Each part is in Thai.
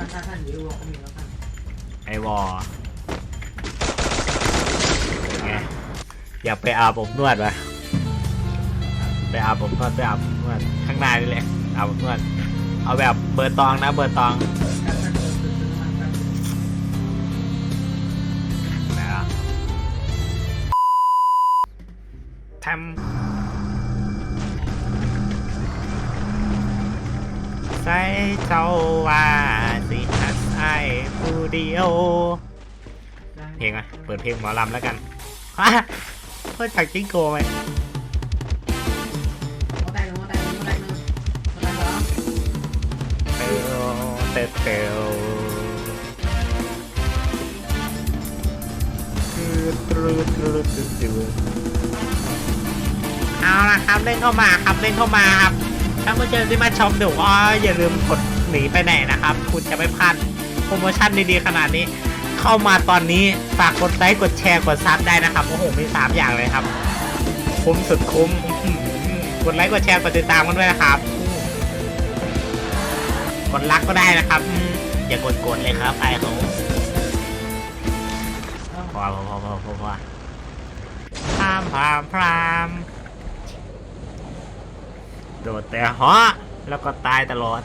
ท่านท่านท่านอยู่วอลก็มีแล้วท่านไอวอร์เป็นไงอยากไปอาบอบนวดปะไปอาบอบนวดไปอาบอบนวดข้างหน้านี่แหละอาบอบนวด เอาแบบเบอร์ตองนะเบอร์ตองท่านท่านเดินเดินเดินท่านท่านไหนอะทำใส่เจ้าว่า สิฮักไอผู้เดียวเพลงอะเปิดเพลงหมอลำแล้วกันฮะเพื่อจากจิงโกไหมหัวแตกหนึ่งหัวแตกหนึ่งหัวแตกหนึ่งหัวเตลเตลเตลตรูตรูตรูตรูเอาละครับเล่นเข้ามาครับเล่นเข้ามาครับถ้าเมื่อเจอที่มาชมเดี๋ยวอย่าลืมกด หนีไปไหนนะครับ คุณจะไม่พลาดโปรโมชั่นดีๆขนาดนี้ เข้ามาตอนนี้ฝากกดไลค์กดแชร์กดซับได้นะครับโอ้โหมีสามอย่างเลยครับ คุ้มสุดคุ้มกดไลค์กดแชร์กดติดตามกันด้วยนะครับกดรักก็ได้นะครับ อย่ากดกดเลยครับไอเขาพอพอพอพอพอพอพรามพรามพรามโดดแต่หาะแล้วก็ตายตลอด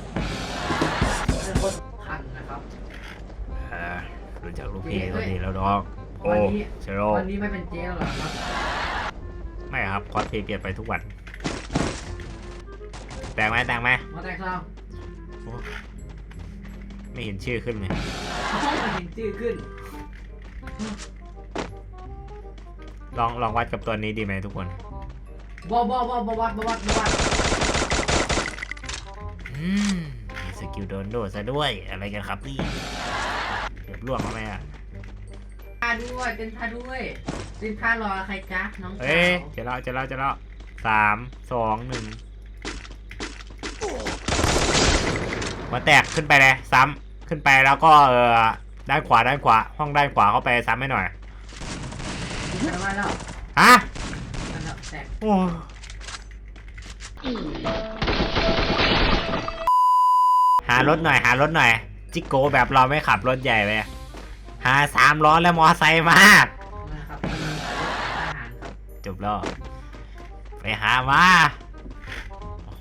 รู้จักลูกพี่คนนี้แล้วดอกโอ้วันนี้เชโรวันนี้ไม่เป็นเจ๊แล้วเหรอครับไม่ครับคอสเพลย์เปลี่ยนไปทุกวัน แต่งไหมแต่งไหมหัวแตกสองโอ้ไม่เห็นชื่อขึ้นเลยเขามันเห็นชื่อขึ้นลองลองวัดกับตัวนี้ดีไหมทุกคนบอบอบอบอวัดบอวัดบอวัดอืมมีสกิลโดนโดดซะด้วยอะไรกันครับนี่เกือบ ล่วงแล้วไหมอะท่าด้วยเต้นท่าด้วยเต้นท่ารอใครจ๊ะน้องสาเอ้ยว Ờ. จะเล่าจะเล่าจะเล่าสามสองหนึ่งหัวแตกขึ้นไปเลยซ้ำขึ้นไปแล้วก็เออด้านขวาด้านขวา ห้องด้านขวาเข้าไปซ้ำให้หน่อยแตกมาแล้วฮะนั่นแหละแตกโอ้หารถหน่อยหารถหน่อย จิโกแบบเราไม่ขับรถใหญ่ไป หาสามล้อและมอไซค์มานะครับกำลังใส่รถทหารครับจบแล้วไปหามาโอ้โห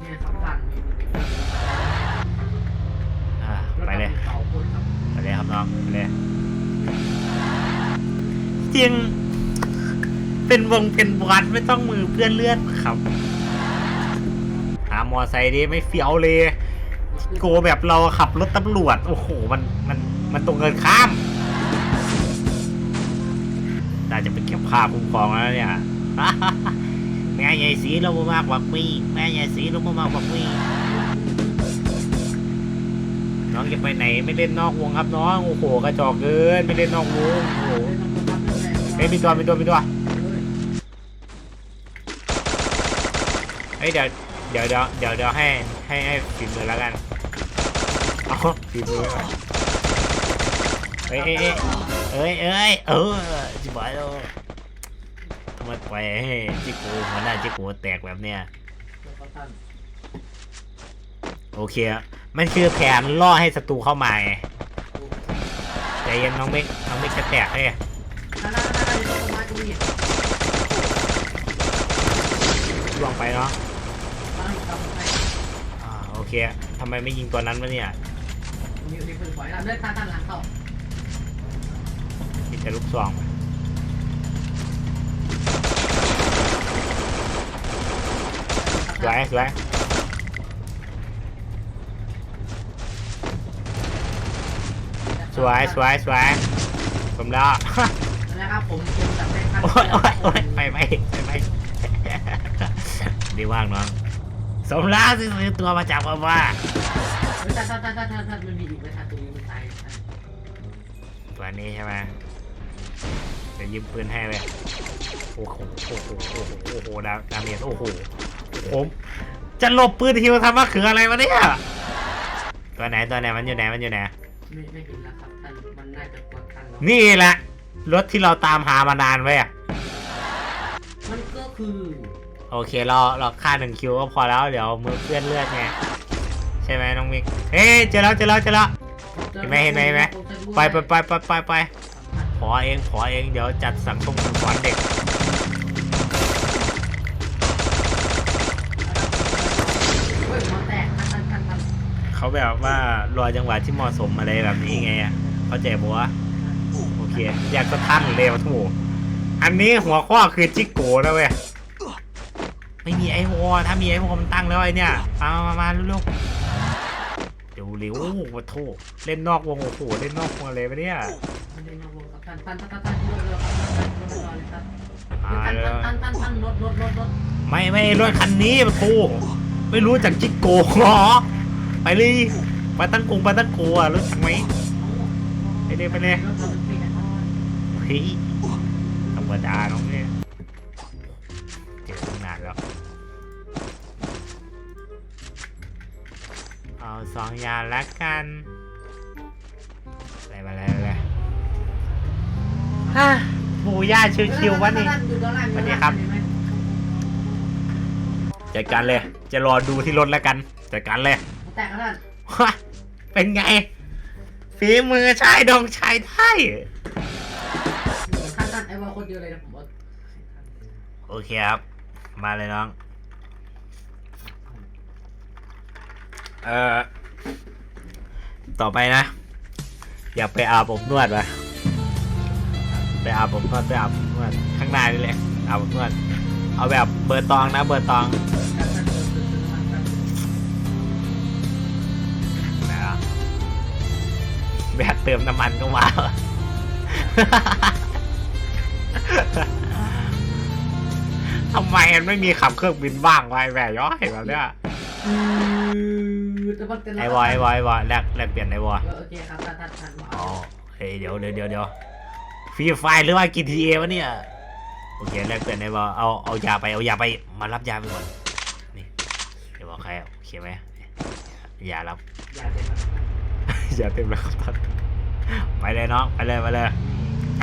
เนี่ยครับพันมีมีเป็นอ่าไปเลยเต่าคนครับไปเลยครับน้องไปเลยจริงเป็นวงเป็นวัดไม่ต้องมือเพื่อนเลือดครับ หามอไซค์ดิไม่เฟี้ยวเลย โกแบบเราขับรถตำรวจ โอ้โห มัน มัน มันตรงเงินข้ามน่าจะไปเก็บค่าคุ้มครองแล้วเนี่ย แม่ใหญ่สีเราบ่มากกว่าปีแม่ใหญ่สีเราบ่มากกว่าปีน้องจะไปไหนไม่เล่นนอกวงครับน้อง โอ้โห กระจอกเกิน ไม่เล่นนอกวง โอ้โหเฮ้ยมีตัวมีตัวมีตัวเฮ้ยเดี๋ยว เดี๋ยวเดี๋ยวเดี๋ยวเดี๋ยวให้ให้ให้ฝีมือแล้วกันเอาฝีมือไว้ก่อนเอ้ยเอ้ยเอ้ยเอ้ยเอ้ยเออจิบหายแล้วทำไมปล่อยให้จิโก้หัวหน้าจิโกแตกแบบเนี้ยโอเคอะมันคือแผนล่อให้ศัตรูเข้ามาไงใจเย็นน้องเมกน้องเมกจะแตกเลยล่วงไปเนาะ อ่าโอเคทำไมไม่ยิงตัวนั้นวะเนี่ยมีมีคนปล่อยเราเลือดท่าท่านหลังเข้ามีแต่ลูกซองสวยสวยสวยสวยสวยผมแล้วนะครับผมผมจับได้ท่านโอ้ยโอ้ยโอ้ยไปไปไปไปดีว่างน้อง สมแล้วที่ซื้อตัวมาจากว่าว่าเฮ้ยท่านท่านท่านท่านท่านท่านมันมีอีกไหมท่านตัวนี้มันตายท่านตัวนี้ใช่ไหมจะยืมปืนให้เลย โอ้โห โอ้โห โอ้โห โอ้โห ดาดาเมจโอ้โหผมจะหลบปืนฮิวทำมะเขืออะไรวะเนี่ย ตัวไหนตัวไหนมันอยู่ไหนมันอยู่ไหน ไม่ไม่เห็นแล้วครับท่านมันน่าจะกดท่านแล้วนี่แหละรถที่เราตามหามานานไว้อะมันก็คือ โอเคเราเราฆ่าหนึ่งคิวก็พอแล้วเดี๋ยวมือเพื่อนเลือดไงใช่ไหมน้องมิกเฮ้ยเจอแล้วเจอแล้วเจอแล้วเห็นไหมเห็นไหมเห็นไหมไปไปไปไปไปไปขอเองขอเองเดี๋ยวจัดสังคมสอนเด็กเขาแบบว่ารอจังหวะที่เหมาะสมอะไรแบบนี้ไงอะเข้าใจปะวะโอเค อยากจะท่านเลยมาถูกอันนี้หัวข้อคือจิกโกนะเว้ย ไม่มีไอวอถ้ามีไอวอมันตั้งแล้วไอเนี่ยเอามามามาเร็วๆเดี๋ยวเร็วโอ้โหโทษเล่นนอกวงโอ้โหเล่นนอกวงอะไรปะเนี่ยมันได้นอกวงครับทันทันทันทันทันเร็วเร็วทันทันทันเลยครับอ่าทันเร็วทันทันทันรถรถรถรถไม่ไม่รถคันนี้ปะโทไม่รู้จักจิกโกเหรอไปเลยไปตั้งกงไปตั้งโกอะรู้จักไหมไปเลยไปเลยรถรถติดนะครับเฮ้ยธรรมดาน้องเนี่ย ย่างละกันอะไรมาแล้วเลยฮ่าบูย่าชิวๆวะนี่ สวัสดีครับ จัดการเลย จะรอดูที่รถแล้วกัน จัดการเลย แตกแล้วท่านฮะเป็นไง ฝีมือชายดองชายไทยท่านท่านไอ้วอลคนเดียวเลยนะผมว่าโอเคครับ มาเลยน้อง เอ่อ ต่อไปนะ อยากไปอาบอบนวดปะไปอาบอบนวดไปอาบอบนวดข้างหน้านี่แหละอาบอบนวด เอาแบบเบอร์ตองนะเบอร์ตองแบบเติมน้ำมันก็มาทำไมมันไม่มีขับเครื่องบินบ้างไอ้แหวย้อยแบบเนี้ย ไอ้วอยไอ้วอยไอ้วอยแลกแลกเปลี่ยนไอ้วอยโอเคครับท่านท่านท่านอ๋อเฮ้ยเดี๋ยวเดี๋ยวเดี๋ยวเดี๋ยวฟรีไฟหรือว่ากินทีเอวะเนี่ยโอเคแลกเปลี่ยนไอ้วอยเอาเอายาไปเอายาไปมารับยาไปก่อนนี่เดี๋ยวบอกใครโอเคไหมยารับอย่าเด็ดนะยาเต็มแล้วครับท่านไปเลยน้องไปเลยไปเลย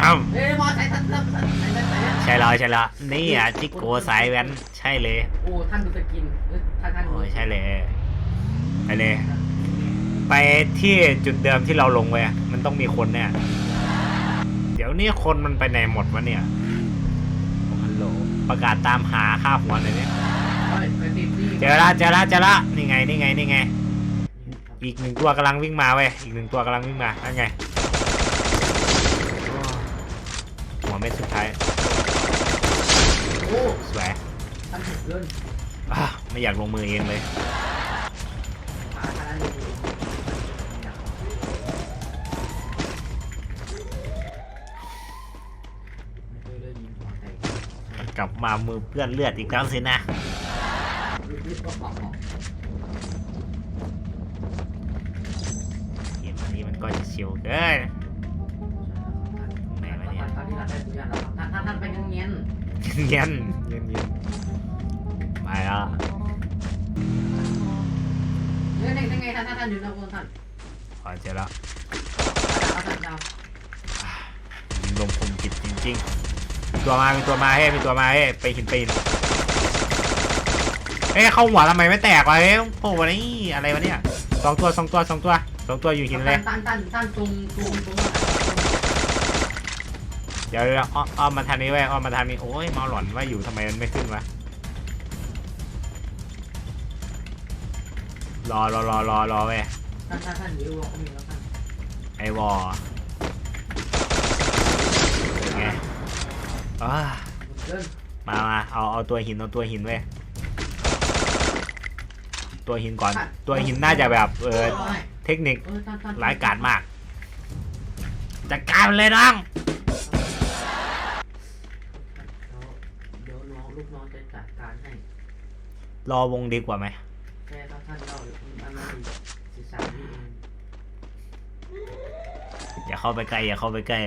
อ้าวเฮ้ยมอไซค์ท่านท่านท่านไหนไหนไหนใช่แล้วใช่แล้วนี่อะจิกโกสายแว้นใช่เลยโอ้ท่านดูสกินเออท่านท่านโอ้ยใช่เลยไปเลย ไปที่จุดเดิมที่เราลงไว้อะมันต้องมีคนเนี่ย เดี๋ยวนี้คนมันไปไหนหมดวะเนี่ยโอ้ฮัลโหลประกาศตามหาค่าหัวหน่อยเนี่ยเฮ้ยไปติดนี่เจอละเจอละเจอละนี่ไงนี่ไงนี่ไง อีกหนึ่งตัวกำลังวิ่งมาเว้ยอีกหนึ่งตัวกำลังวิ่งมานั่นไงโอ้หัว เม็ดสุดท้ายโอ้สวยท่านถึงเกินอะไม่อยากลงมือเองเลยขาท่านเลยไม่เคยได้ยินมอไซค์กลับมามือเปื้อนเลือดอีกแล้วสินะ รีบๆก็บอกบอกเกมอันนี้มันก็จะชิวเกินไหน เย็นเย็นเย็นไปแล้วๆเฮ้ยยังไงท่านท่านท่านอยู่นะคุณท่านพอเจอแล้วเอาท่านเอาลมคมจิตจริงๆมีตัวมา มีตัวมาเฮ้ยมีตัวมาเฮ้ยไปหินไปหินเอ้ยเข้าหัวทำไมไม่แตกวะเฮ้ยโอ้โหนี่อะไรวะเนี่ยสองตัวสองตัวสองตัวสองตัวอยู่หินเลยท่านท่านท่านตรงตรงตรง เดี๋ยวเดี๋ยวอ้อมอ้อมมาทางนี้เว้ยอ้อมมาทางนี้โอ้ยเมาหลอนว่าอยู่ทำไมมันไม่ขึ้นวะรอรอรอรอรอเว้ยท่านท่านท่านอยู่วอลก็มีแล้วท่านไอวอเป็นไงอ้าเดินมามาเอาเอาตัวหินเอาตัวหินเว้ยตัวหินก่อน ตัวหินน่าจะแบบเออเทคนิคเออท่านท่านร้ายกาจมากจัดการมันเลยน้อง ลูกน้องจะจัดการให้รอวงดีกว่าไหมแค่ถ้าท่านเล่าอันนั้นสิสามวิเองอย่าเข้าไปใกล้อย่าเข้าไปใกล้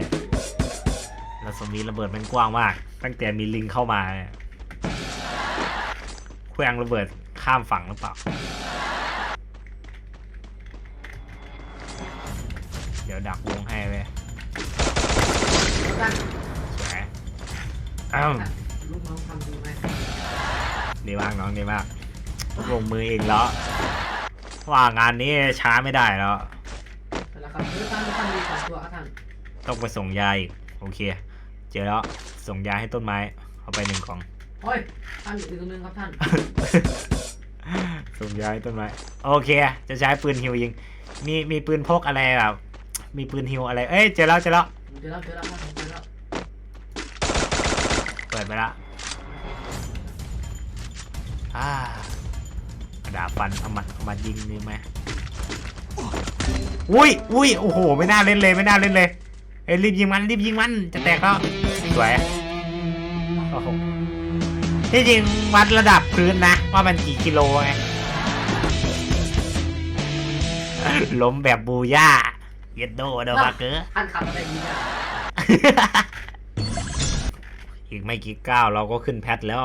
รัศมีระเบิดมันกว้างมาก ตั้งแต่มีลิงเข้ามาเนี่ยเครื่องระเบิดข้ามฝั่งหรือเปล่า เดี๋ยวดักวงให้เว้ยท่านสวยอ้าวลูกน้องทำ ดีไหมดีมากน้องดีมากลงมือเองแล้วว่างานนี้ช้าไม่ได้แล้วนั่นแหละครับคือท่านท่านมีสองตัวครับท่านต้องไปส่งยาอีกโอเค เจอแล้วส่งยาให้ต้นไม้เอาไปหนึ่งกล่องโอ้ยท่านอีกตัวหนึงครับท่านส่งยาให้ต้นไม้โอเค จะใช้ปืนฮิวยิง มีมีปืนพกอะไรแบบมีปืนฮิวอะไรเอ้ยเจอแล้วเจอแล้วเจอแล้วเจอแล้วครับเจอแล้วเปิดไปละ อ่าดาบฟันเอามาเอามายิงนี่ไหมอุ้ยอุ้ยโอ้โห ไม่น่าเล่นเลยไม่น่าเล่นเลยเอ้ยรีบยิงมันรีบยิงมัน จะแตกแล้วสวยโอ้โหที่จริงวัดระดับพื้นนะ ว่ามันกี่กิโลไงล้มแบบบูย่าเย็ดโดเดอบักเกอร์ท่านขับอะไรดีอะอีกไม่กี่ก้าวเราก็ขึ้นแพทแล้ว